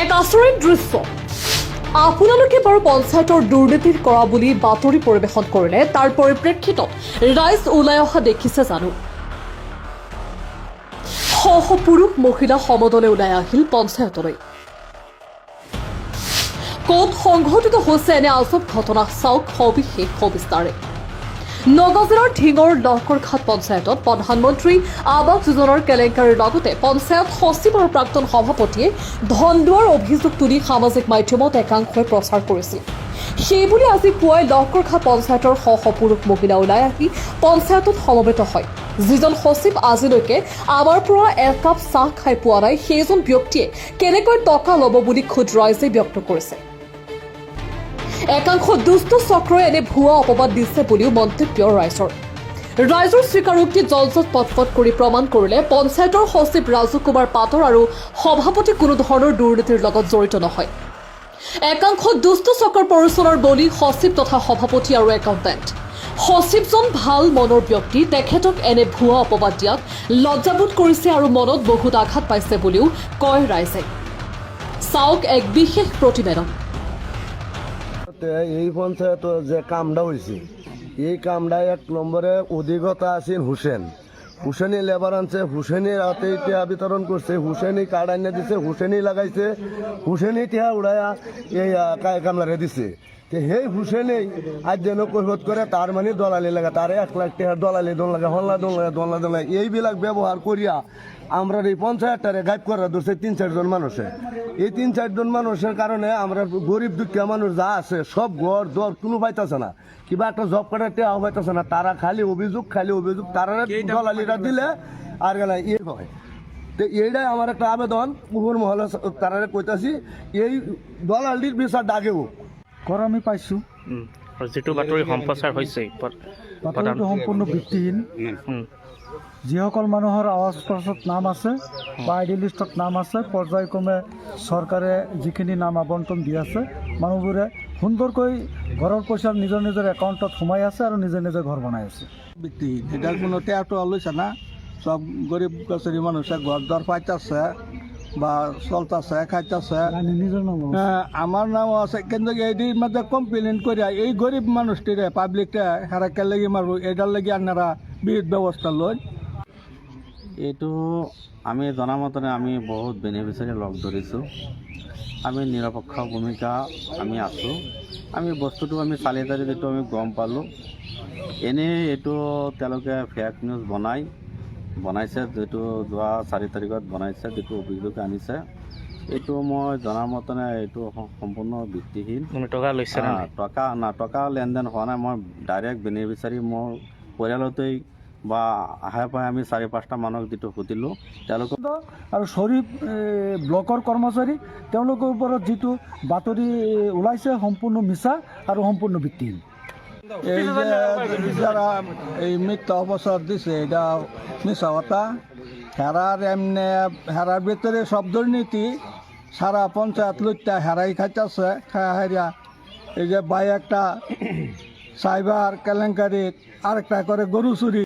এক আচৰিত দৃশ্য। আপোনালোকে বাৰু পঞ্চায়তৰ দুৰ্নীতিৰ কৰা বুলি বাতৰি পৰিৱেশন কৰিলে, তাৰ পৰিপ্ৰেক্ষিতত ৰাইজ ওলাই অহা দেখিছে জানো। শ শ পুৰুষ মহিলা সমদলে ওলাই আহিল পঞ্চায়তলৈ। ক'ত সংঘটিত হৈছে এনে আজব ঘটনা চাওক সবিশেষ সবিস্তাৰে। নগাঁও জিলাৰ ঢিঙৰ লহকৰঘাট পঞ্চায়তত প্ৰধানমন্ত্ৰী আৱাস যোজনাৰ কেলেংকাৰীৰ লগতে পঞ্চায়ত সচিব আৰু প্ৰাক্তন সভাপতিয়ে ধন লোৱাৰ অভিযোগ তুলি সামাজিক মাধ্যমত একাংশই প্ৰচাৰ কৰিছিল। সেইবুলি আজি পুৱাই লহকৰঘাট পঞ্চায়তৰ শ শ পুৰুষ মহিলা ওলাই আহি পঞ্চায়তত সমবেত হয়। যিজন সচিব আজিলৈকে আমাৰ পৰা একাপ চাহ খাই পোৱা নাই, সেইজন ব্যক্তিয়ে কেনেকৈ টকা ল'ব বুলি খোদ ৰাইজে ব্যক্ত কৰিছে। একাংশ দুষ্ট চক্ৰই এনে ভুৱা অপবাদ দিছে বুলিও মন্তব্য ৰাইজৰ। ৰাইজৰ স্বীকাৰোক্তি জলজত পটপট কৰি প্ৰমাণ কৰিলে পঞ্চায়তৰ সচিব ৰাজু কুমাৰ পাটৰ আৰু সভাপতি কোনো ধৰণৰ দুৰ্নীতিৰ লগত জড়িত নহয়। একাংশ দুষ্ট চক্ৰৰ পৰিচালনাৰ বলি সচিব তথা সভাপতি আৰু একাউণ্টেণ্ট। সচিবজন ভাল মনৰ ব্যক্তি তেখেতক এনে ভুৱা অপবাদ দিয়াত লজ্জাবোধ কৰিছে আৰু মনত বহুত আঘাত পাইছে বুলিও কয় ৰাইজে। চাওক এক বিশেষ প্ৰতিবেদন। তে এই পঞ্চায়েত যে কামটা হয়েছে এই কামডা এক নম্বরে অধিকতা আছেন হুসেন। হুসেনি লেবার আনছে হুসেনি রাতে ইতিহা বিতরণ করছে, হুসেনি কার্ড আনিয়ে দিছে, হুসেনি লাগাইছে, হুসেনি টিয়া উড়াইয়া এই কামলারে দিছে। সেই হুসেনেই আজ যেন কৈফত করে তার মানে দলালি লাগা তার এক লাখ টাকার দলালি দোন লাগে হল্লা দোন লাগে দোনলা দোন লাগে। এইবিলাক ব্যবহার করিয়া আমরা এই পঞ্চায়েতটারে গাইব করা ধরছে তিন চারজন মানুষে। এই তিন চারজন মানুষের কারণে আমরা গরিব দুঃখীয়া মানুষ যা আছে সব ঘর দর কোনো পাইতেছে না। কিবা একটা জব কার্ডের টেয়া পাইতেছে না। তারা খালি অভিযোগ খালি অভিযোগ তারা দলালিরা দিলে আর গেলে ইয়ে হয়। তো এইটাই আমার একটা আবেদন পুকুর মহলে তারা কইতাছি এই দলালির বিচার ডাকেও কৰ আমি পাইছোঁ যিটো বাতৰি সম্প্ৰচাৰ হৈছে বাতৰিটো সম্পূৰ্ণ ভিত্তিহীন। যিসকল মানুহৰ আৱাজ প্ৰচত নাম আছে বা আই ডি লিষ্টত নাম আছে পৰ্যায়ক্ৰমে চৰকাৰে যিখিনি নাম আবণ্টন দি আছে মানুহবোৰে সুন্দৰকৈ ঘৰৰ পইচা নিজৰ নিজৰ একাউণ্টত সোমাই আছে আৰু নিজে নিজে ঘৰ বনাই আছে। ভিত্তিহীন। এটা কোনো টেয়াটো লৈছে না সব গরিব কচুরি মানুষে ঘর দর পাইতেছে। বা চলতেছে খাইতেছে। নাম আমার নামও আছে কিন্তু এইটির মধ্যে কমপ্লেন করিয়া এই গরিব মানুষটিরে পাবলিকটা হেরাকে লেগে মারবো এটার লেগে আপনারা বিহিত ব্যবস্থা লন এইটো আমি জনামতে আমি বহুত বেনিফিচিয়াৰী লগ ধৰিছোঁ। আমি নিৰপেক্ষ ভূমিকা আমি আছোঁ। আমি বস্তুটো আমি চালি জাৰি যিটো আমি গম পালোঁ। এনেই এইটো তেওঁলোকে ফেক নিউজ বনাই। বনাইছে যিটো যোৱা চাৰি তাৰিখত বনাইছে যিটো অভিযোগ আনিছে এইটো মই জনামতে এইটো সম্পূৰ্ণ ভিত্তিহীন। মানে টকা লৈছে? টকা না টকা লেনদেন হোৱা নাই। মই ডাইৰেক্ট বেনিফিচাৰী মোৰ পৰিয়ালতেই বা আহে পাই আমি চাৰি পাঁচটা মানুহক যিটো সুধিলোঁ তেওঁলোকক আৰু শ্বৰীফ ব্লকৰ কৰ্মচাৰী তেওঁলোকৰ ওপৰত যিটো বাতৰি ওলাইছে সম্পূৰ্ণ মিছা আৰু সম্পূৰ্ণ ভিত্তিহীন। এই যে যারা এই মিথ্যা অবসর দিছে, এটা মিশা কথা। হেরার এমনি হেরার ভিতরে সব দুর্নীতি, সারা পঞ্চায়েত লুটটা হেরাই খাইতেছে, খায়া হারিয়া এই যে বাই একটা সাইবার কেলেঙ্কারি আরেকটা করে গরু চুরি